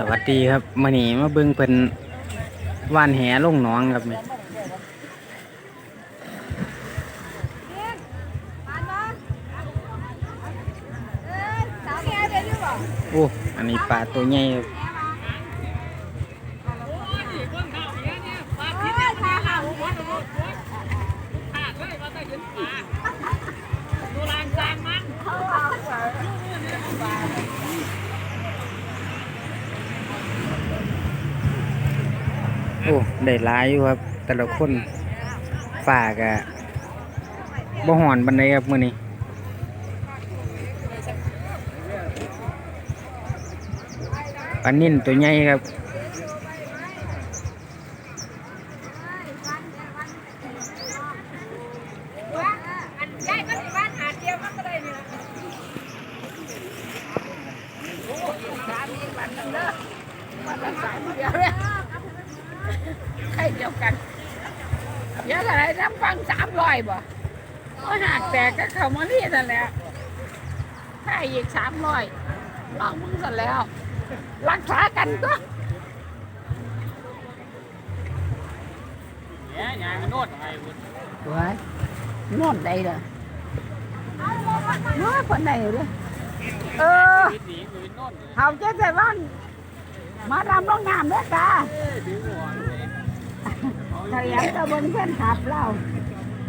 สวัสดีครับมื่อนี้มาเบิ่งเป็นว่านแหลงหน้องครับนี่โอ้อันนี้ปลาตัวใหญ่ครับ โอ้ได้หลายอยู่ครับ แต่ละคนฝากอะบ่หอนบันไดครับมื่อนี้ปลานิ่นตัวใหญ่ครับ ใครเดียวกันเยอะอะไรน้ำฟังสามร้อยบ่ก็หักแตกก็เข้ามานี่นั่นแหละใครอีกสามร้อยลองมึงกันแล้ว รักษากันก็เนี่ยยางมันนวดไงคุณไว้นอนใดเลยน้อยคนไหนเลยเออคิดหนีมันเป็นนวดเลยเขาจะแต่ว่า มาดำลงน้ำเด้อตาถึงหัวเลยขยันตะบนแฟนขับเรา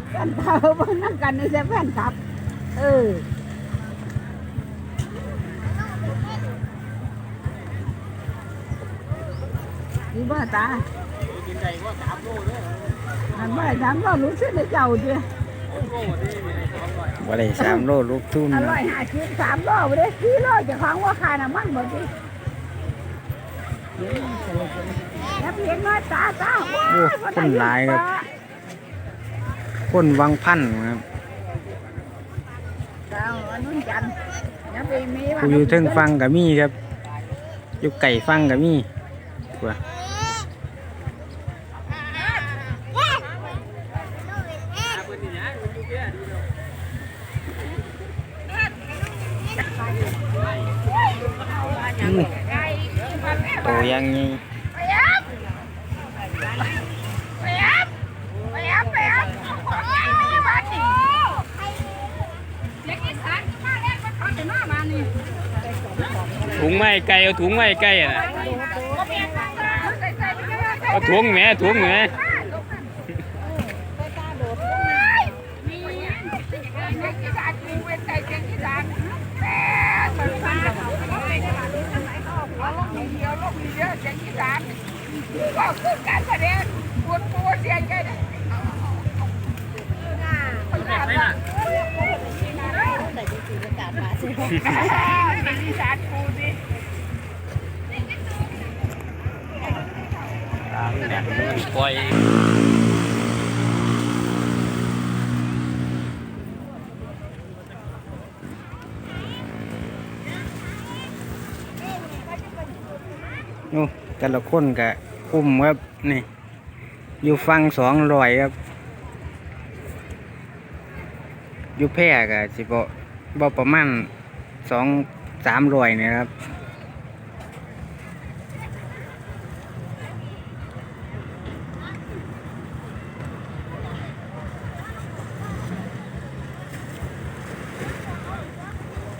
แฟนขับเบนนั่งกันในแฟนขับ เออนี่บ้าตากินใจก็สามโลเลยอันบ้าจังก็รู้สึกในเจ้าเดียโอ้โหนี่มีอะไรสองร้อยว่าได้สามโลลูกทุ่นอคร่รัอบยหาชิ้นสามโลไปเลยสี่โลจะของว่าขายน้ำมันหมดดิ แล้วเพียงน้อยตาตาโอ้ยคนไหนอยู่ปะคนวังพันครับเจ้าอันนู้นจันทร์อย่าไปมีว่าผู้อยู่เทึงฟังกับมีครับ อยู่ไก่ฟังกับมีว่าอาเป็นนี่นะมั ตวยังไงไปยับไปยับไปยับไปยับโอ้ยไม่ได้บ้านนี่ถุงไม้ไก่เอาถุงไม้ไก่อะนะเอาถุงแหม่ถุงแหม่ อีสานกูดิปล่อยโอ้แต่ละคนกับอุ้มครับ นี่ อยู่ฟังสองรอยครับ อยู่แพร่กับสิบบ่ประมาณ สองสามรอยเนี่ยครับ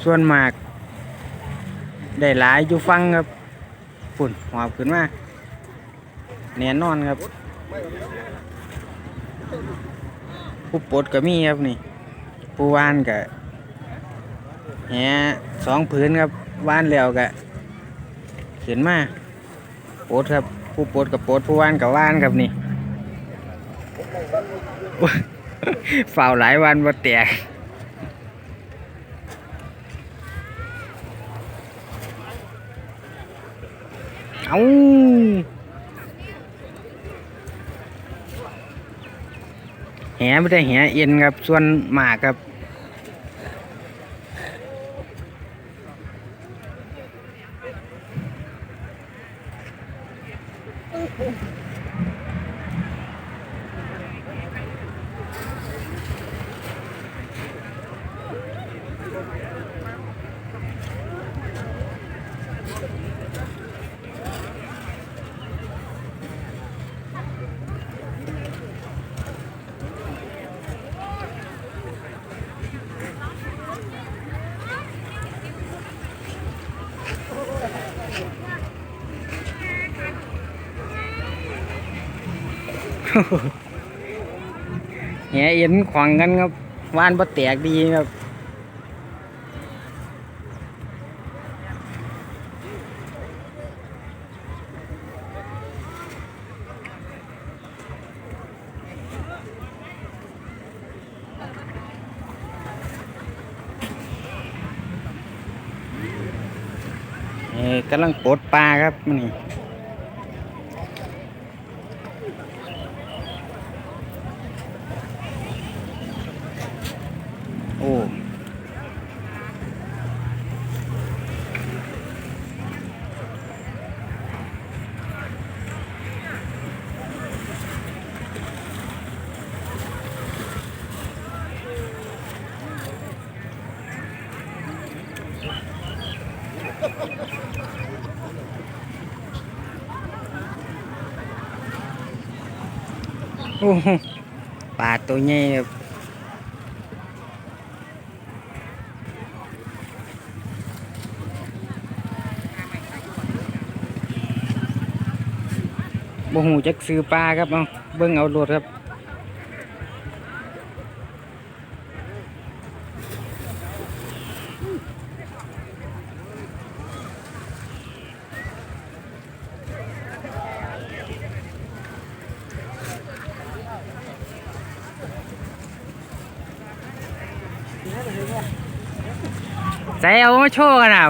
ส่วนมาก ได้หลายอยู่ฟังครับฝุ่นหอบขึ้นมาแน่นอนครับผู้ปดก็มีครับนี่ ผู้วานก็ แหสองผืนครับว่านแล้วก็ขึ้นมาปดครับ ผู้ปดกับปดผู้ว่านกับว่านครับนี่ฝ่าวหลายวันมาแตกเอาแหไม่ได้แหเอ็นครับ ส่วนหมากครับ เนี่ยเห็นขวางกันครับว่านบ่แตกดีครับ เอ้กำลังปลดปลาครับนี่โอ้ โอ้โหปลาตัวใหญ่ครับบ่หูจักซื้อปลาครับเอาเบิ่งเอาโลดครับ ใจเอามาโชว์กันนะ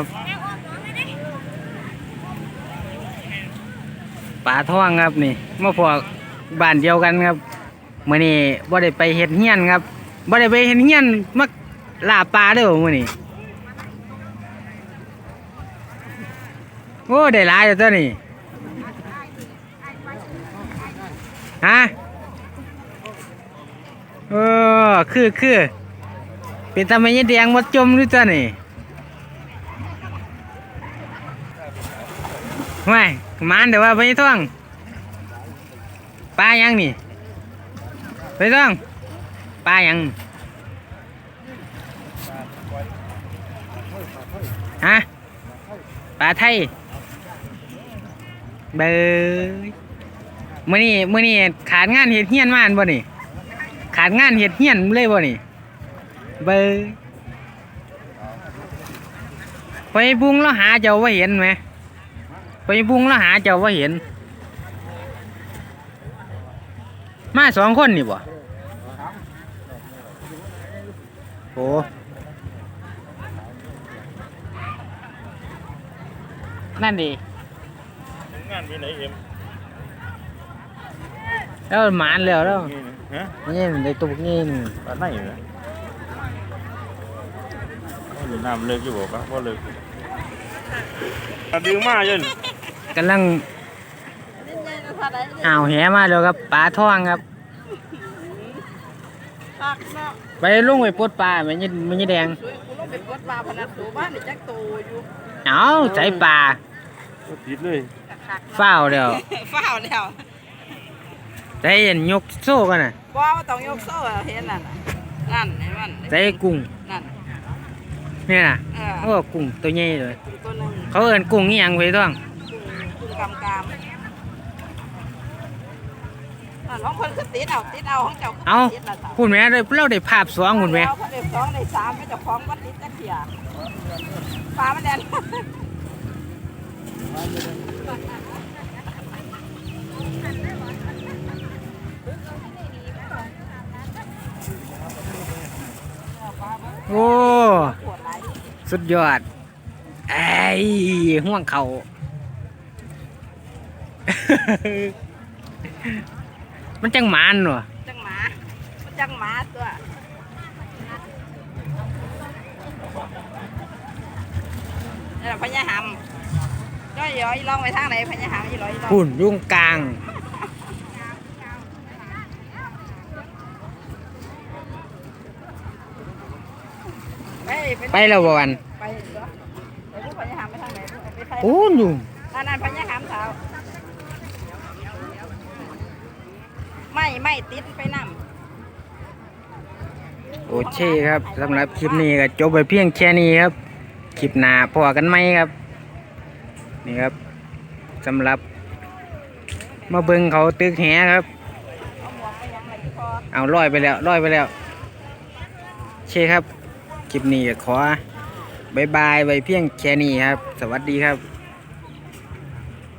ปลาท่องครับนี่มาพวกบ้านเดียวกันครับมื่อนี้บ่ได้ไปเฮ็ดเฮี้ยนครับบ่ได้ไปเฮ็ดเฮี้ยนมาล่าปลาเด้อมื่อนี้โอ้ได้หลายอยู่ตัวนี้ฮะเออคือคือ เป็นตาไม่ยแดงหมดจมด้วยตัวนี่ไม่มานเดี๋ยวว่าไปท่องปลายังนี่ไปท่องปลายังฮะปลาไทยเบยมื่อนี้มื่อนี้ขาดงานเห็ดเฮียนมานบ่นี่ขาดงานเห็ดเฮียนเลยบ่นี่ เบอร์ไปบุ้งแล้วหาเจ้าว่าเห็นไหมไปบุ้งแล้วหาเจ้าว่าเห็น มาสองคนนี่บ่โอ้นั่นดีงานมีไหนเอ็มแล้วหมานแล้วแล้วนี่นะฮะนี่ในตุกนี่นี่ปลาไหนเหรอว่าอยู่ น้ำเลิกอยู่บอกครับว่าเลิกปลาดึงมาเยันกำลังอ่าวแหมาแล้วครับปลาท่องครับตักเนาะไปลงไปปลดปลามันยังมันยังแดงสวยกูลงไปกดปลาพนันสูบ้านนี่จักโตอยู่เอาใจปลาก็ติดเลยคักๆเนาะเฝ้าวเดียวฝ้าวแล้วใจเย็นยกโซ่กันน่ะบ่ว่าต้องยกโซ่อะเห็นนั่นน่ะนั่นเห็นมันใจกุ้งนั่นเนี่ยน่ะเออโอ้กุ้งตัวใหญ่เลยตัวหนึงเขาเอิ้นกุ้งนี่ยังไว้ท้องกุ้งกุ้งกำกามนั่นของเพิ่นคือติดเอาติดเอาของเจ้าคือเอาติดละเจ้าพูดแม่เลยเราได้ภาพสองคุณแม่ เอาเพิ่นได้สองได้สามไม่เจ้าของบ่ติดจักเที่ยปลามันแดนโอ้ปวดหลาย สุดยอด ไอ้ห่วงเขามันจังหมานวะจังหมาจังหมาตัวนี่นแหละพญาหำก็ย้อยลองไปทางไหนพญาหำยี่ร้อยลองพุ่นยุ่งกลาง ไปไปไปแล้วบ่วันไปเหรอไปพวกพญาหำไปทางไหนไปไทยโอ้ยยุ่งนั่นนั่นพญาหำเท้าไม่ไม่ติดไปนำโอเคครับสำหรับคลิปนี้ก็จบไปเพียงแค่นี้ครับคลิปหน้าพอกันไหมครับนี่ครับสำหรับมาเบิงเขาตึกแหครับ เอาลอยไปแล้วลอยไปแล้วโอเคครับ คลิปนี้ขอบายบายไว้เพียงแค่นี้ครับ สวัสดีครับ